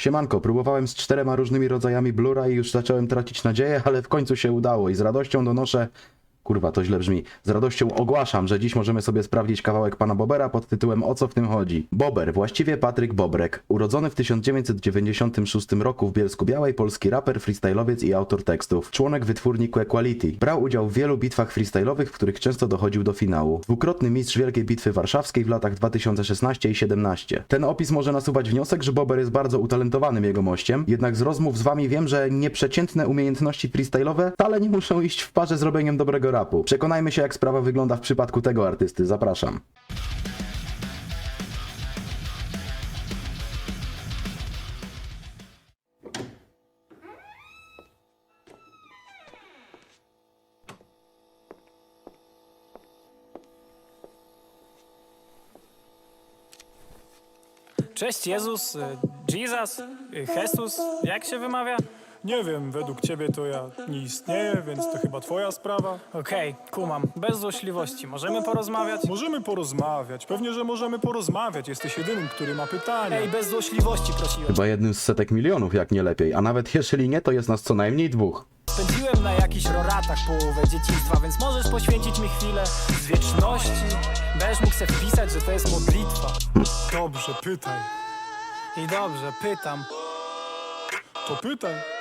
Siemanko, próbowałem z czterema różnymi rodzajami blura i już zacząłem tracić nadzieję, ale w końcu się udało i z radością donoszę... Kurwa, to źle brzmi. Z radością ogłaszam, że dziś możemy sobie sprawdzić kawałek pana Bobera pod tytułem O co w tym chodzi. Bober, właściwie Patryk Bobrek, urodzony w 1996 roku w Bielsku Białej, polski raper, freestylowiec i autor tekstów. Członek wytwórni Quality. Brał udział w wielu bitwach freestylowych, w których często dochodził do finału. Dwukrotny mistrz Wielkiej Bitwy Warszawskiej w latach 2016 i 17. Ten opis może nasuwać wniosek, że Bober jest bardzo utalentowanym jego mościem, jednak z rozmów z wami wiem, że nieprzeciętne umiejętności freestyle'owe wcale nie muszą iść w parze z robieniem dobrego rapu. Przekonajmy się, jak sprawa wygląda w przypadku tego artysty. Zapraszam. Cześć Jezus, y, Jesus, y, Jesus, jak się wymawia? Nie wiem, według ciebie to ja nie istnieję, więc to chyba twoja sprawa. Okej, kumam, bez złośliwości, możemy porozmawiać? Możemy porozmawiać, pewnie, że możemy porozmawiać. Jesteś jedynym, który ma pytania. Ej, bez złośliwości prosiłem. Chyba jednym z setek milionów, jak nie lepiej, a nawet jeżeli nie, to jest nas co najmniej dwóch. Spędziłem na jakichś roratach połowę dzieciństwa, więc możesz poświęcić mi chwilę z wieczności. Będziesz mógł se wpisać, że to jest modlitwa. Dobrze, pytaj. I dobrze, pytam. To pytaj.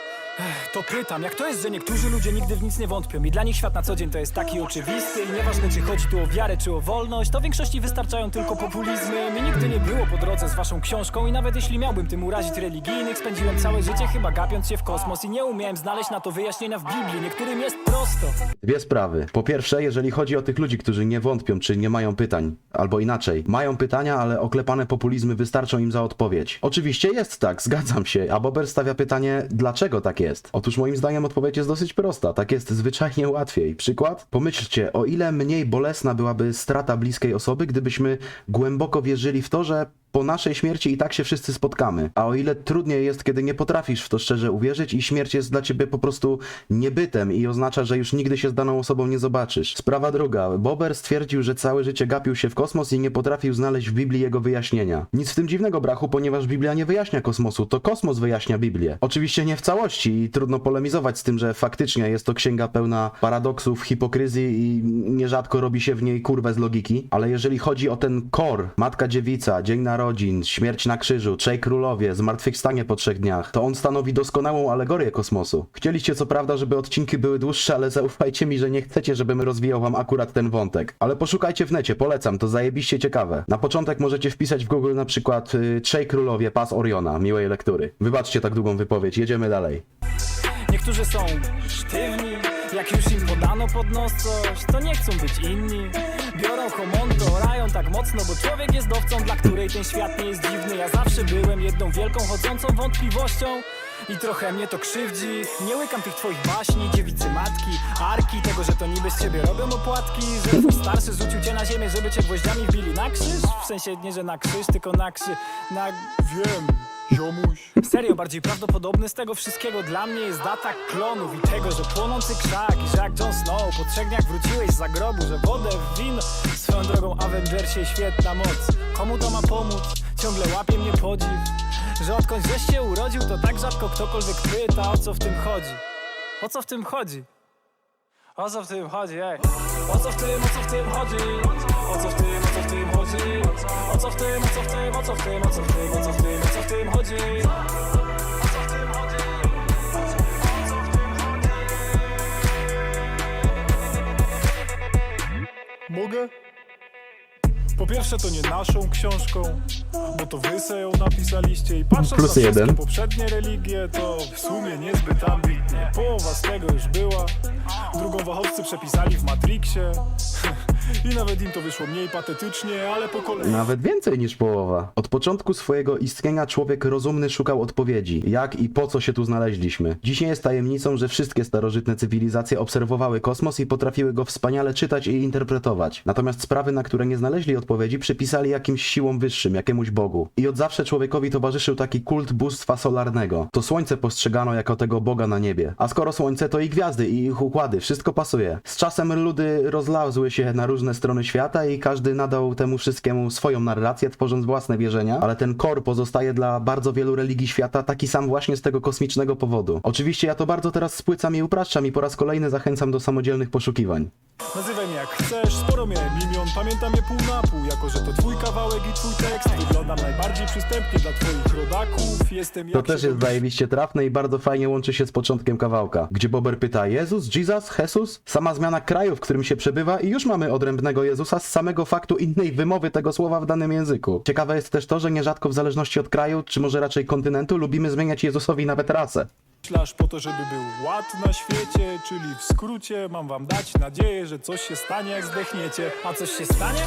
To pytam, jak to jest, że niektórzy ludzie nigdy w nic nie wątpią i dla nich świat na co dzień to jest taki oczywisty i nieważne czy chodzi tu o wiarę czy o wolność, to większości wystarczają tylko populizmy. Mi nigdy nie było po drodze z waszą książką i nawet jeśli miałbym tym urazić religijnych, spędziłem całe życie chyba gapiąc się w kosmos i nie umiałem znaleźć na to wyjaśnienia w Biblii. Niektórym jest prosto. Dwie sprawy. Po pierwsze, jeżeli chodzi o tych ludzi, którzy nie wątpią, czy nie mają pytań, albo inaczej, mają pytania, ale oklepane populizmy wystarczą im za odpowiedź. Oczywiście jest tak, zgadzam się, a Bober stawia pytanie, dlaczego tak jest? Otóż moim zdaniem odpowiedź jest dosyć prosta, tak jest zwyczajnie łatwiej. Przykład? Pomyślcie, o ile mniej bolesna byłaby strata bliskiej osoby, gdybyśmy głęboko wierzyli w to, że po naszej śmierci i tak się wszyscy spotkamy. A o ile trudniej jest, kiedy nie potrafisz w to szczerze uwierzyć i śmierć jest dla ciebie po prostu niebytem i oznacza, że już nigdy się z daną osobą nie zobaczysz. Sprawa druga. Bober stwierdził, że całe życie gapił się w kosmos i nie potrafił znaleźć w Biblii jego wyjaśnienia. Nic w tym dziwnego brachu, ponieważ Biblia nie wyjaśnia kosmosu, to kosmos wyjaśnia Biblię. Oczywiście nie w całości i trudno polemizować z tym, że faktycznie jest to księga pełna paradoksów, hipokryzji i nierzadko robi się w niej kurwę z logiki, ale jeżeli chodzi o ten core, Matka Dziewica, Dzień Narodzin, Śmierć na krzyżu, Trzej Królowie, Zmartwychwstanie po trzech dniach, to on stanowi doskonałą alegorię kosmosu. Chcieliście co prawda, żeby odcinki były dłuższe, ale zaufajcie mi, że nie chcecie, żebym rozwijał wam akurat ten wątek. Ale poszukajcie w necie, polecam, to zajebiście ciekawe. Na początek możecie wpisać w Google na przykład y, Trzej Królowie, Pas Oriona, miłej lektury. Wybaczcie tak długą wypowiedź, jedziemy dalej. Niektórzy są sztywni, jak już im podano pod nos coś, to nie chcą być inni. Biorą homondo, rają tak mocno, bo człowiek jest dowcą, dla której ten świat nie jest dziwny. Ja zawsze byłem jedną wielką, chodzącą wątpliwością. I trochę mnie to krzywdzi Nie łykam tych twoich baśni, dziewicy matki Arki, tego, że to niby z ciebie robią opłatki Że twój starszy rzucił cię na ziemię, żeby cię gwoździami wbili na krzyż W sensie nie, że na krzyż, tylko na krzy... na... Wiem, ziomuś. Serio, bardziej prawdopodobny z tego wszystkiego dla mnie jest data klonów i tego, że płonący krzak i że jak Jon Snow po trzech dniach wróciłeś z zagrobu, że wodę w wino swoją drogą Avengersie świetna moc. Komu to ma pomóc? Ciągle łapie mnie podziw, że odkąd żeś się urodził, to tak rzadko ktokolwiek pyta, o co w tym chodzi. O co w tym chodzi? O co w tym chodzi, ej? O co w tym, o co w tym chodzi? O co w tym, o co w tym chodzi? O co w tym, o co w tym, o co w tym, o co w tym, o co w tym, o co w tym chodzi? Pierwsze, to nie naszą książką, bo to wy se ją napisaliście i patrząc Plus na wszystkie jeden. poprzednie religie, to w sumie niezbyt ambitnie. Połowa z tego już była, drugą wachowcy przepisali w Matrixie i nawet im to wyszło mniej patetycznie, ale po kolei. Nawet więcej niż połowa. Od początku swojego istnienia człowiek rozumny szukał odpowiedzi, jak i po co się tu znaleźliśmy. Dziś nie jest tajemnicą, że wszystkie starożytne cywilizacje obserwowały kosmos i potrafiły go wspaniale czytać i interpretować. Natomiast sprawy, na które nie znaleźli odpowiedzi, przypisali jakimś siłom wyższym, jakiemuś bogu. I od zawsze człowiekowi towarzyszył taki kult bóstwa solarnego. To słońce postrzegano jako tego boga na niebie. A skoro słońce, to i gwiazdy, i ich układy, wszystko pasuje. Z czasem ludy rozlazły się na różne różne strony świata i każdy nadał temu wszystkiemu swoją narrację, tworząc własne wierzenia, ale ten core pozostaje dla bardzo wielu religii świata taki sam właśnie z tego kosmicznego powodu. Oczywiście ja to bardzo teraz spłycam i upraszczam i po raz kolejny zachęcam do samodzielnych poszukiwań. Nazywaj mnie jak chcesz, sporo miałem imion, pamiętam je pół na pół Jako, że to twój kawałek i twój tekst Wyglądam najbardziej przystępnie dla twoich rodaków Jestem jak To też jest zajebiście trafne i bardzo fajnie łączy się z początkiem kawałka, gdzie Bober pyta Jezus, Jesus, Jesus? Sama zmiana kraju, w którym się przebywa i już mamy odrębnego Jezusa z samego faktu innej wymowy tego słowa w danym języku. Ciekawe jest też to, że nierzadko w zależności od kraju, czy może raczej kontynentu, lubimy zmieniać Jezusowi nawet rasę. Ślasz po to, żeby był ład na świecie Czyli w skrócie mam wam dać nadzieję, że coś się stanie jak zdechniecie A coś się stanie?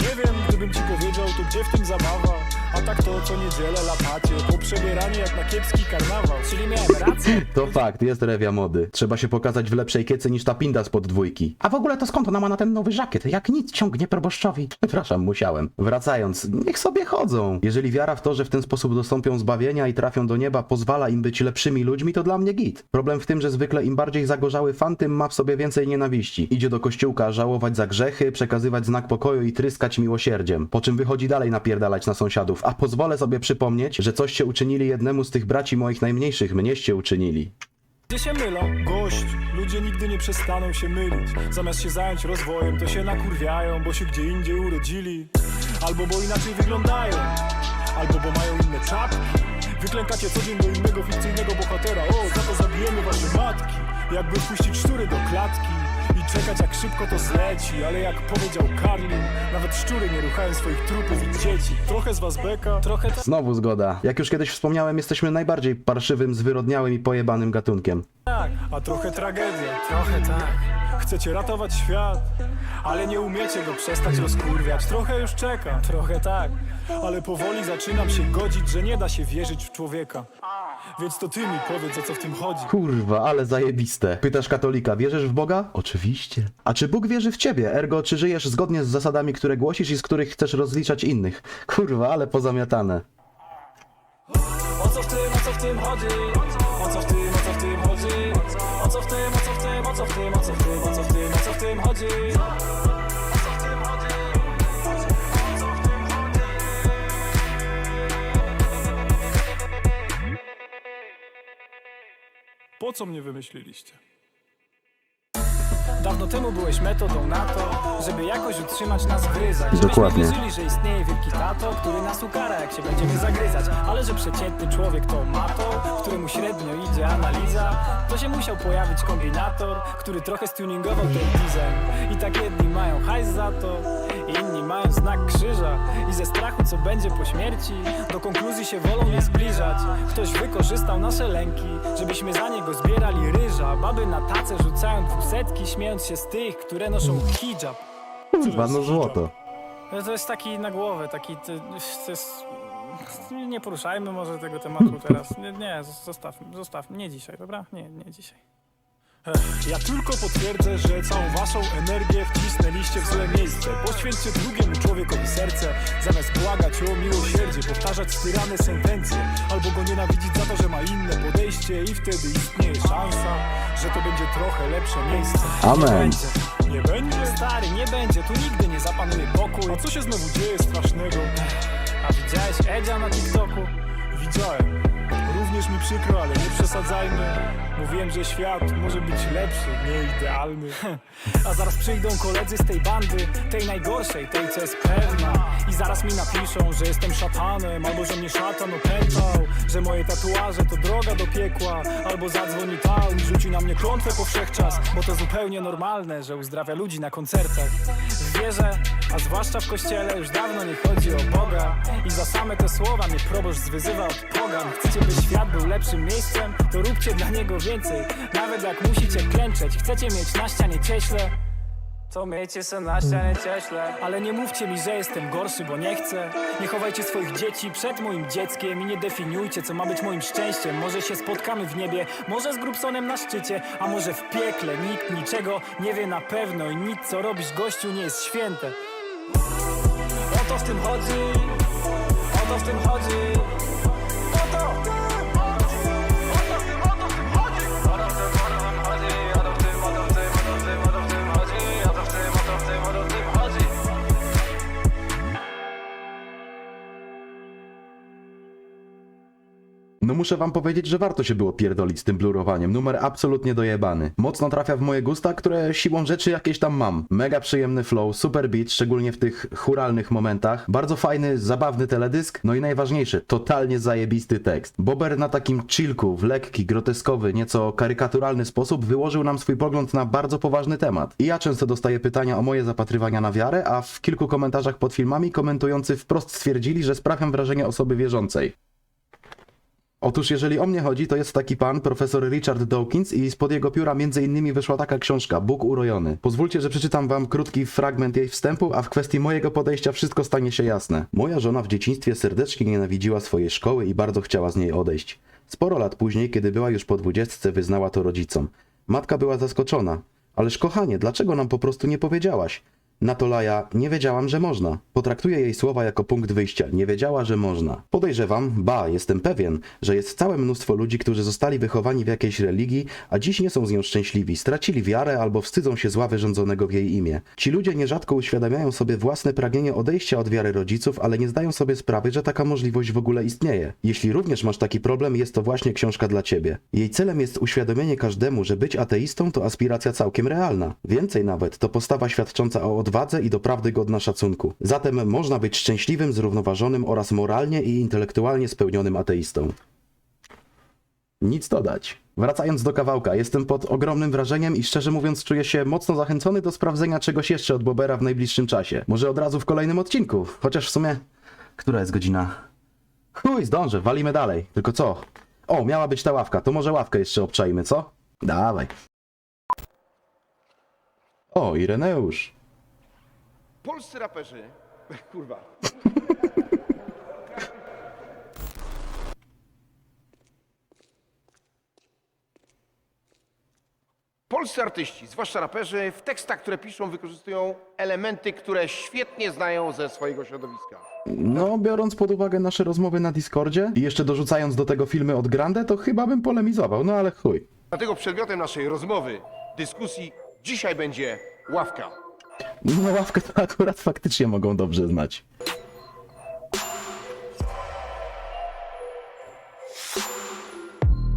Nie wiem, gdybym ci powiedział, to gdzie w tym zabawa A tak to co niedzielę latacie Poprzebieranie jak na kiepski karnawał Czyli miałem rację. To fakt, jest rewia mody. Trzeba się pokazać w lepszej kiecy niż ta pinda spod dwójki. A w ogóle to skąd ona ma na ten nowy żakiet? Jak nic ciągnie proboszczowi. Przepraszam, musiałem. Wracając, niech sobie chodzą. Jeżeli wiara w to, że w ten sposób dostąpią zbawienia i trafią do nieba, pozwala im być lepszymi ludźmi, to dla mnie git. Problem w tym, że zwykle im bardziej zagorzały fan, tym ma w sobie więcej nienawiści. Idzie do kościółka żałować za grzechy, przekazywać znak pokoju i tryskać miłosierdziem. Po czym wychodzi dalej napierdalać na sąsiadów. A pozwolę sobie przypomnieć, że coście uczynili jednemu z tych braci moich najmniejszych, mnieście uczynili. Gdzie się mylą? Gość, ludzie nigdy nie przestaną się mylić. Zamiast się zająć rozwojem, to się nakurwiają Bo się gdzie indziej urodzili. Albo bo inaczej wyglądają. Albo bo mają inne czapki. Wyklękacie co dzień do innego fikcyjnego bohatera. O, za to zabijemy wasze matki. Jakby wpuścić szczury do klatki czekać jak szybko to zleci Ale jak powiedział Karlin Nawet szczury nie ruchają swoich trupów i dzieci Trochę z was beka, Trochę Znowu zgoda. Jak już kiedyś wspomniałem, jesteśmy najbardziej parszywym, zwyrodniałym i pojebanym gatunkiem. tak, a trochę tragedia trochę tak. Chcecie ratować świat, ale nie umiecie go przestać rozkurwiać. Trochę już czekam, Trochę tak. ale powoli zaczynam się godzić, że nie da się wierzyć w człowieka. Więc to ty mi powiedz, o co w tym chodzi. Kurwa, ale zajebiste. Pytasz katolika, wierzysz w Boga? Oczywiście. A czy Bóg wierzy w ciebie? Ergo, czy żyjesz zgodnie z zasadami, które głosisz i z których chcesz rozliczać innych? Kurwa, ale pozamiatane. O co w tym, o co w tym chodzi? Co w tym, o co w tym, o co w tym, o co w tym, chodzi? Po co mnie wymyśliliście? Dawno temu byłeś metodą na to, żeby jakoś utrzymać nas w gryzach. Żebyśmy Dokładnie. wierzyli, że istnieje wielki tato, który nas ukara, jak się będziemy zagryzać. Ale że przeciętny człowiek to mato, któremu średnio idzie analiza, to się musiał pojawić kombinator, który trochę stuningował ten design. I tak jedni mają hajs za to, inni mają znak krzyża. I ze strachu, co będzie po śmierci, do konkluzji się wolą nie zbliżać. Ktoś wykorzystał nasze lęki, żebyśmy za niego zbierali ryża. Baby na tacę rzucają dwusetki, śmiejąc się z tych, które noszą hijab. Kurwa, no złoto. No To jest taki na głowę, taki. To jest. Nie poruszajmy może tego tematu teraz. Nie, nie zostawmy, zostawmy. Nie dzisiaj, dobra? Nie, nie dzisiaj. Ja tylko potwierdzę, że całą waszą energię wcisnęliście w złe miejsce. Poświęćcie drugiemu człowiekowi serce, zamiast błagać o miłosierdzie, powtarzać styrane sentencje, albo go nienawidzić za to, że ma inne podejście i wtedy istnieje szansa, że to będzie trochę lepsze miejsce. Amen. Nie będzie? Stary, nie będzie, tu nigdy nie zapanuje pokój. A co się znowu dzieje strasznego? A widziałeś Edzia na TikToku? Widziałem. Również mi przykro, ale nie przesadzajmy. Mówiłem, że świat może być lepszy, nie idealny. A zaraz przyjdą koledzy z tej bandy, tej najgorszej, tej co jest pewna. I zaraz mi napiszą, że jestem szatanem, albo że mnie szatan opętał, że moje tatuaże to droga do piekła, albo zadzwoni tał i rzuci na mnie klątwę powszechczas, bo to zupełnie normalne, że uzdrawia ludzi na koncertach. W wierze, a zwłaszcza w kościele, już dawno nie chodzi za same te słowa mnie proboszcz zwyzywa od pogan. Chcecie, by świat był lepszym miejscem, to róbcie dla niego więcej. Nawet jak musicie klęczeć, chcecie mieć na ścianie cieśle. To miejcie se na ścianie cieśle. Ale nie mówcie mi, że jestem gorszy, bo nie chcę. Nie chowajcie swoich dzieci przed moim dzieckiem I nie definiujcie, co ma być moim szczęściem. Może się spotkamy w niebie, może z Grubsonem na szczycie A może w piekle, nikt niczego nie wie na pewno I nic, co robisz gościu, nie jest święte. O to w tym chodzi O to w muszę wam powiedzieć, że warto się było pierdolić z tym blurowaniem. Numer absolutnie dojebany. Mocno trafia w moje gusta, które siłą rzeczy jakieś tam mam. Mega przyjemny flow, super beat, szczególnie w tych churalnych momentach. Bardzo fajny, zabawny teledysk. No i najważniejsze, totalnie zajebisty tekst. Bober na takim chillku, w lekki, groteskowy, nieco karykaturalny sposób wyłożył nam swój pogląd na bardzo poważny temat. I ja często dostaję pytania o moje zapatrywania na wiarę, a w kilku komentarzach pod filmami komentujący wprost stwierdzili, że sprawiam wrażenie osoby wierzącej. Otóż jeżeli o mnie chodzi, to jest taki pan, profesor Richard Dawkins i spod jego pióra między innymi wyszła taka książka, Bóg urojony. Pozwólcie, że przeczytam wam krótki fragment jej wstępu, a w kwestii mojego podejścia wszystko stanie się jasne. Moja żona w dzieciństwie serdecznie nienawidziła swojej szkoły i bardzo chciała z niej odejść. Sporo lat później, kiedy była już po dwudziestce, wyznała to rodzicom. Matka była zaskoczona. Ależ kochanie, dlaczego nam po prostu nie powiedziałaś? Na to Laja, nie wiedziałam, że można. Potraktuję jej słowa jako punkt wyjścia. Nie wiedziała, że można. Podejrzewam, ba, jestem pewien, że jest całe mnóstwo ludzi, którzy zostali wychowani w jakiejś religii, a dziś nie są z nią szczęśliwi, stracili wiarę albo wstydzą się zła wyrządzonego w jej imię. Ci ludzie nierzadko uświadamiają sobie własne pragnienie odejścia od wiary rodziców, ale nie zdają sobie sprawy, że taka możliwość w ogóle istnieje. Jeśli również masz taki problem, jest to właśnie książka dla ciebie. Jej celem jest uświadomienie każdemu, że być ateistą to aspiracja całkiem realna. Więcej nawet, to postawa świadcząca o odwadze i doprawdy godna szacunku. Zatem można być szczęśliwym, zrównoważonym oraz moralnie i intelektualnie spełnionym ateistą. Nic dodać. Wracając do kawałka, jestem pod ogromnym wrażeniem i szczerze mówiąc czuję się mocno zachęcony do sprawdzenia czegoś jeszcze od Bobera w najbliższym czasie. Może od razu w kolejnym odcinku, chociaż w sumie... Która jest godzina? Chuj, zdążę, walimy dalej. Tylko co? O, miała być ta ławka, to może ławkę jeszcze obczajmy, co? Dawaj. O, Ireneusz. Polscy raperzy. Kurwa. Polscy artyści, zwłaszcza raperzy, w tekstach, które piszą, wykorzystują elementy, które świetnie znają ze swojego środowiska. No, biorąc pod uwagę nasze rozmowy na Discordzie i jeszcze dorzucając do tego filmy od Grande, to chyba bym polemizował, no ale chuj. Dlatego przedmiotem naszej rozmowy, dyskusji dzisiaj będzie ławka. No ławkę to akurat faktycznie mogą dobrze znać.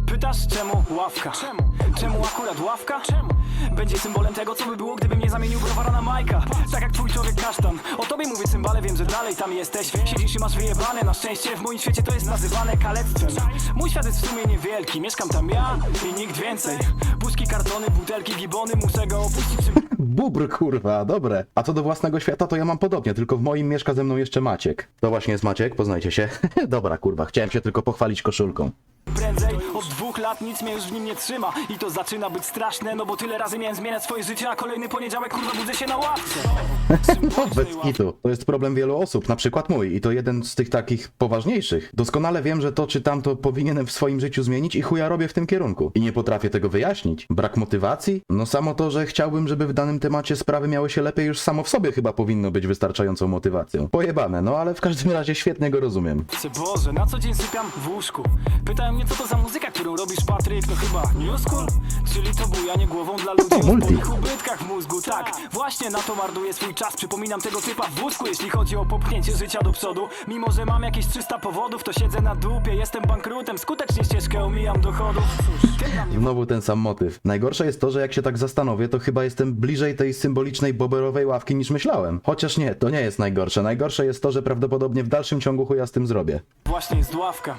Pytasz czemu ławka? Czemu? Czemu akurat ławka? Czemu? Będzie symbolem tego, co by było, gdybym nie zamienił browara na Majka. Tak jak twój człowiek kasztan. O tobie mówię cymbale, wiem, że dalej tam jesteś. Siedzisz i masz wyjebane, na szczęście w moim świecie to jest nazywane kalectwem. Mój świat jest w sumie niewielki, mieszkam tam ja i nikt więcej. Puszki, kartony, butelki, gibony, muszę go opuścić czym Bubr, kurwa, dobre. A co do własnego świata, to ja mam podobnie, tylko w moim mieszka ze mną jeszcze Maciek. To właśnie jest Maciek, poznajcie się. Dobra, kurwa, chciałem się tylko pochwalić koszulką. prędzej Od lat nic mnie już w nim nie trzyma I to zaczyna być straszne, no bo tyle razy miałem zmieniać swoje życie A kolejny poniedziałek kurwa budzę się na ławce No, bez kitu. To jest problem wielu osób, na przykład mój, i to jeden z tych takich poważniejszych. Doskonale wiem, że to czy tamto powinienem w swoim życiu zmienić i chuja robię w tym kierunku. I nie potrafię tego wyjaśnić. Brak motywacji? No samo to, że chciałbym, żeby w danym temacie sprawy miały się lepiej już samo w sobie chyba powinno być wystarczającą motywacją. Pojebane, no ale w każdym razie świetnie go rozumiem. Boże, na co dzień sypiam w łóżku Pytają mnie co to za muzyka, którą robisz Patryk No chyba New School? Czyli to bujanie głową dla ludzi o multi. swoich ubytkach w mózgu. Tak, właśnie na to marnuję swój czas. Przypominam tego typa w wózku Jeśli chodzi o popchnięcie życia do przodu. Mimo, że mam jakieś 300 powodów To siedzę na dupie, jestem bankrutem. Skutecznie ścieżkę omijam dochodów Cóż, Znowu ten sam motyw. Najgorsze jest to, że jak się tak zastanowię, to chyba jestem bliżej tej symbolicznej boberowej ławki niż myślałem. Chociaż nie, to nie jest najgorsze. Najgorsze jest to, że prawdopodobnie w dalszym ciągu chuja z tym zrobię. Właśnie jest ławka.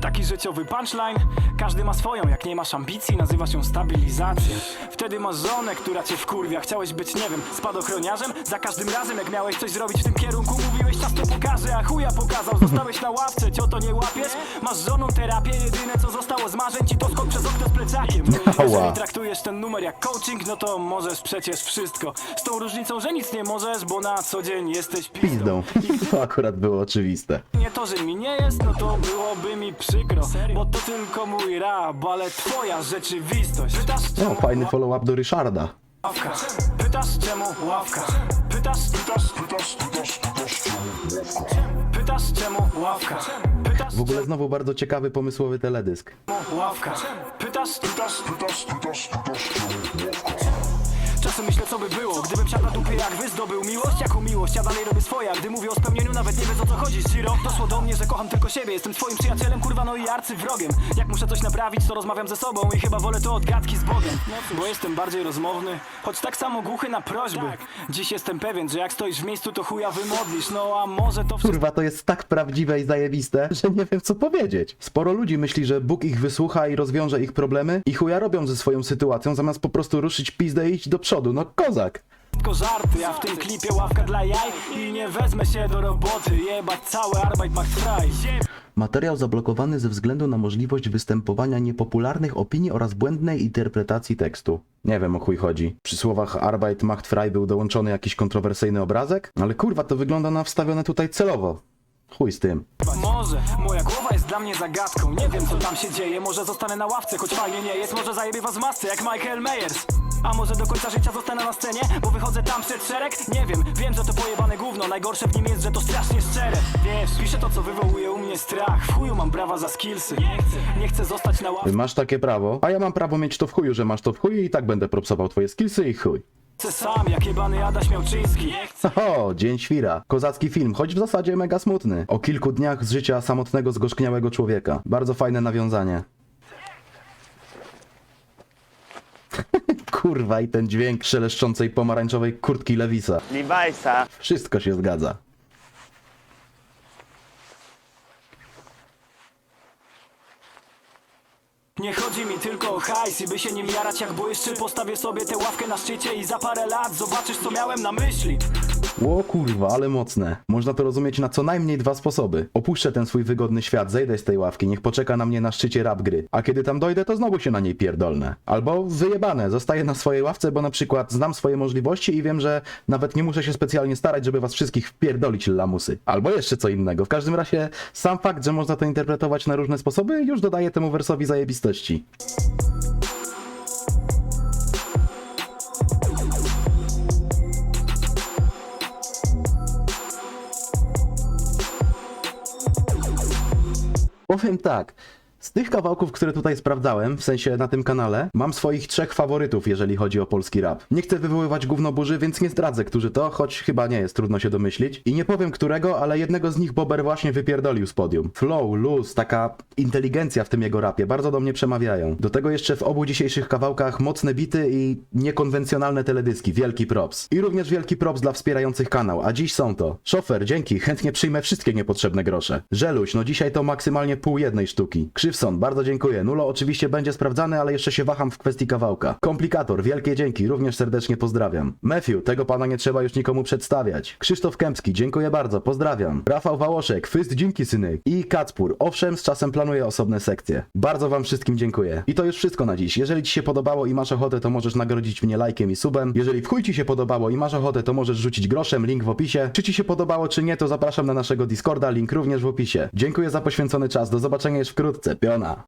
Taki życiowy punchline. Każdy ma swoją, jak nie masz ambicji, nazywa się stabilizacja. Wtedy masz żonę, która cię wkurwia. Chciałeś być, nie wiem, spadochroniarzem? Za każdym razem, jak miałeś coś zrobić w tym kierunku, mówiłeś czas to pokaże, a chuja pokazał. Zostałeś na ławce, cio to nie łapiesz? Masz żoną terapię, jedyne co zostało z marzeń ci to skok przez okno z plecakiem. Jeżeli traktujesz ten numer jak coaching, no to możesz przecież wszystko. Z tą różnicą, że nic nie możesz, bo na co dzień jesteś Pizdą. To akurat było oczywiste. nie to, że mi nie jest, no to byłoby mi przykro Bo to tylko mój rap, ale twoja rzeczywistość Pytasz No, czemu fajny follow-up do Ryszarda. ławka? Pytasz czemu ławka? Pytasz, pytasz, pytasz, pytasz, pytasz czemu Pytasz czemu ławka? Pytasz W ogóle znowu bardzo ciekawy, pomysłowy teledysk. czemu ławka? Pytasz, pytasz, pytasz, pytasz, pytasz czemu ławka? Czasem myślę co by było, gdybym siadł na dupie jak wy zdobył miłość Jaką miłość, ja dalej robię swoje, a gdy mówię o spełnieniu nawet nie wiesz o co chodzi Giro, doszło do mnie, że kocham tylko siebie Jestem twoim przyjacielem, kurwa no i arcywrogiem Jak muszę coś naprawić, to rozmawiam ze sobą I chyba wolę to od gadki z Bogiem Bo jestem bardziej rozmowny, choć tak samo głuchy na prośby Dziś jestem pewien, że jak stoisz w miejscu to chuja wymodlisz No a może to wszystko Kurwa, to jest tak prawdziwe i zajebiste, że nie wiem co powiedzieć. Sporo ludzi myśli, że Bóg ich wysłucha i rozwiąże ich problemy i chuja robią ze swoją sytuacją, zamiast po prostu ruszyć pizdę i iść do przodu. No kozak. tylko żarty A w tym klipie ławka dla jaj I nie wezmę się do roboty Jebać cały Arbeit macht frei Materiał zablokowany ze względu na możliwość występowania niepopularnych opinii oraz błędnej interpretacji tekstu. Nie wiem o chuj chodzi. Przy słowach Arbeit macht frei był dołączony jakiś kontrowersyjny obrazek? Ale kurwa, to wygląda na wstawione tutaj celowo. Chuj z tym. Może, moja głowa jest dla mnie zagadką. Nie wiem co tam się dzieje, może zostanę na ławce Choć fajnie nie jest, może zajebie was w masce Jak Michael Myers. A może do końca życia zostanę na scenie? Bo wychodzę tam przed szereg? Nie wiem, wiem, że to pojebane gówno. Najgorsze w nim jest, że to strasznie szczere. Wiesz, piszę to co wywołuje u mnie strach. W chuju mam brawa za skillsy. Nie chcę, nie chcę zostać na ławce. Masz takie prawo, a ja mam prawo mieć to w chuju, że masz to w chuju i tak będę propsował twoje skillsy i chuj. Sam Jak jebany Adaś chcę O, Dzień Świra. Kozacki film, choć w zasadzie mega smutny. O kilku dniach z życia samotnego, zgorzkniałego człowieka. Bardzo fajne nawiązanie. Kurwa i ten dźwięk szeleszczącej pomarańczowej kurtki Lewisa. Levi'sa. Wszystko się zgadza. Nie chodzi mi tylko o hajs i by się nim jarać jak błyszczy Postawię sobie tę ławkę na szczycie i za parę lat zobaczysz co miałem na myśli Ło kurwa, ale mocne. Można to rozumieć na co najmniej dwa sposoby. Opuszczę ten swój wygodny świat, zejdę z tej ławki, niech poczeka na mnie na szczycie rap gry. A kiedy tam dojdę, to znowu się na niej pierdolnę. Albo wyjebane, zostaję na swojej ławce, bo na przykład znam swoje możliwości i wiem, że nawet nie muszę się specjalnie starać, żeby was wszystkich wpierdolić lamusy. Albo jeszcze co innego. W każdym razie sam fakt, że można to interpretować na różne sposoby, już dodaje temu wersowi zajebistości. Powiem tak. Z tych kawałków, które tutaj sprawdzałem, w sensie na tym kanale, mam swoich trzech faworytów, jeżeli chodzi o polski rap. Nie chcę wywoływać gówno burzy, więc nie zdradzę, którzy to, choć chyba nie jest trudno się domyślić. I nie powiem którego, ale jednego z nich Bober właśnie wypierdolił z podium. Flow, luz, taka inteligencja w tym jego rapie, bardzo do mnie przemawiają. Do tego jeszcze w obu dzisiejszych kawałkach mocne bity i niekonwencjonalne teledyski. Wielki props. I również wielki props dla wspierających kanał, a dziś są to. Szofer, dzięki, chętnie przyjmę wszystkie niepotrzebne grosze. Żeluś, no dzisiaj to maksymalnie pół jednej sztuki. Krzywson, bardzo dziękuję. Nulo oczywiście będzie sprawdzany, ale jeszcze się waham w kwestii kawałka. Komplikator, wielkie dzięki, również serdecznie pozdrawiam. Matthew, tego pana nie trzeba już nikomu przedstawiać. Krzysztof Kępski, dziękuję bardzo, pozdrawiam. Rafał Wałoszek, fyst dzięki synek. I Kacpur, owszem, z czasem planuję osobne sekcje. Bardzo wam wszystkim dziękuję. I to już wszystko na dziś. Jeżeli ci się podobało i masz ochotę, to możesz nagrodzić mnie lajkiem i subem. Jeżeli w chuj ci się podobało i masz ochotę, to możesz rzucić groszem, link w opisie. Czy ci się podobało, czy nie, to zapraszam na naszego Discorda, link również w opisie. Dziękuję za poświęcony czas, do zobaczenia już wkrótce, campeonato.